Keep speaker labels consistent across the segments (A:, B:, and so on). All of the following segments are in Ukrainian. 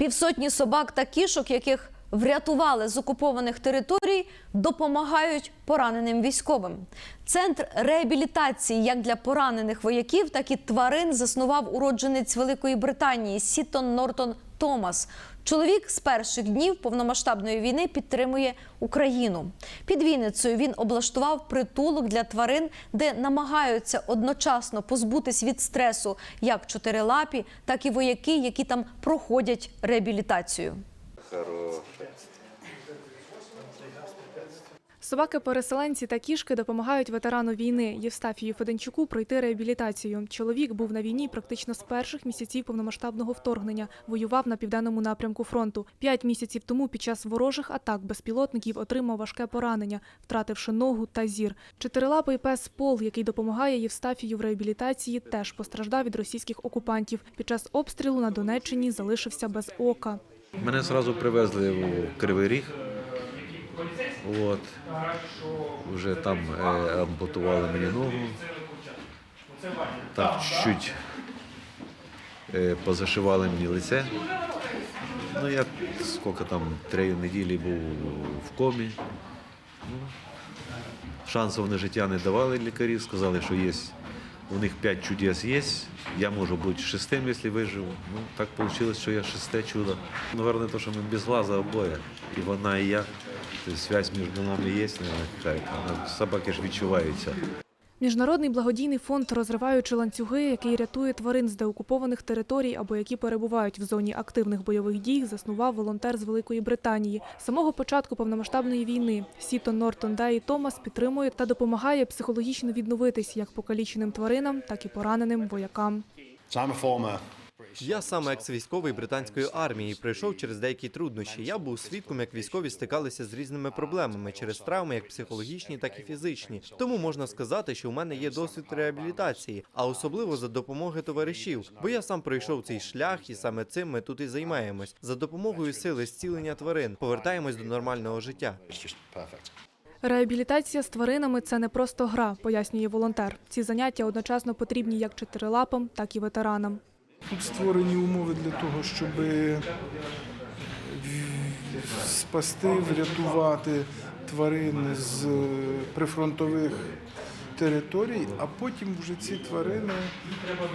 A: Півсотні собак та кішок, яких врятували з окупованих територій, допомагають пораненим військовим. Центр реабілітації як для поранених вояків, так і тварин заснував уродженець Великої Британії Сітон Нортон Томас. Чоловік з перших днів повномасштабної війни підтримує Україну. Під Вінницею він облаштував притулок для тварин, де намагаються одночасно позбутись від стресу як чотирилапі, так і вояки, які там проходять реабілітацію.
B: Собаки-переселенці та кішки допомагають ветерану війни Євстафію Феденчуку пройти реабілітацію. Чоловік був на війні практично з перших місяців повномасштабного вторгнення. Воював на південному напрямку фронту. П'ять місяців тому під час ворожих атак безпілотників отримав важке поранення, втративши ногу та зір. Чотирилапий пес Пол, який допомагає Євстафію в реабілітації, теж постраждав від російських окупантів. Під час обстрілу на Донеччині залишився без ока.
C: Мене одразу привезли у Кривий Ріг. От. Вже там е, ампутували мені ногу. Так, чуть-чуть е, позашивали мені лице. Ну, я скільки там, три неділі був в комі. Ну, шансів на життя не давали лікарі, сказали, що є. У них п'ять чудес є. Я можу бути шестим, якщо виживу. Ну, так вийшло, що я шесте чудо. Наверное, то, що ми без глаза обоє. І вона, і я. Тобто связь між нами є, наверное, какая-то. Собаки ж відчуваються.
B: Міжнародний благодійний фонд розриваючи ланцюги, який рятує тварин з деокупованих територій або які перебувають в зоні активних бойових дій, заснував волонтер з Великої Британії. З самого початку повномасштабної війни Сітон Нортон Дай Томас підтримує та допомагає психологічно відновитись як покаліченим тваринам, так і пораненим воякам.
D: Я саме екс-військовий британської армії пройшов через деякі труднощі. Я був свідком, як військові стикалися з різними проблемами через травми, як психологічні, так і фізичні. Тому можна сказати, що у мене є досвід реабілітації, а особливо за допомоги товаришів. Бо я сам пройшов цей шлях, і саме цим ми тут і займаємось. За допомогою сили зцілення тварин повертаємось до нормального життя.
B: Реабілітація з тваринами це не просто гра, пояснює волонтер. Ці заняття одночасно потрібні як чотирилапам, так і ветеранам.
E: Тут створені умови для того, щоб спасти, врятувати тварин з прифронтових територій, а потім вже ці тварини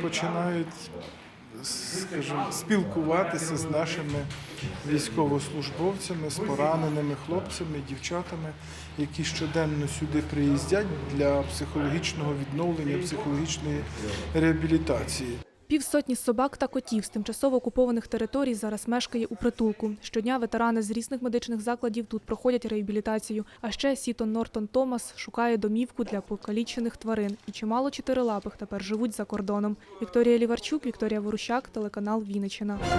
E: починають скажімо, спілкуватися з нашими військовослужбовцями, з пораненими хлопцями, дівчатами, які щоденно сюди приїздять для психологічного відновлення, психологічної реабілітації.
B: Півсотні собак та котів з тимчасово окупованих територій зараз мешкає у притулку. Щодня ветерани з різних медичних закладів тут проходять реабілітацію. А ще Сітон Нортон Томас шукає домівку для покалічених тварин. І чимало чотирилапих тепер живуть за кордоном. Вікторія Ліварчук, Вікторія Ворущак, телеканал Вінниччина.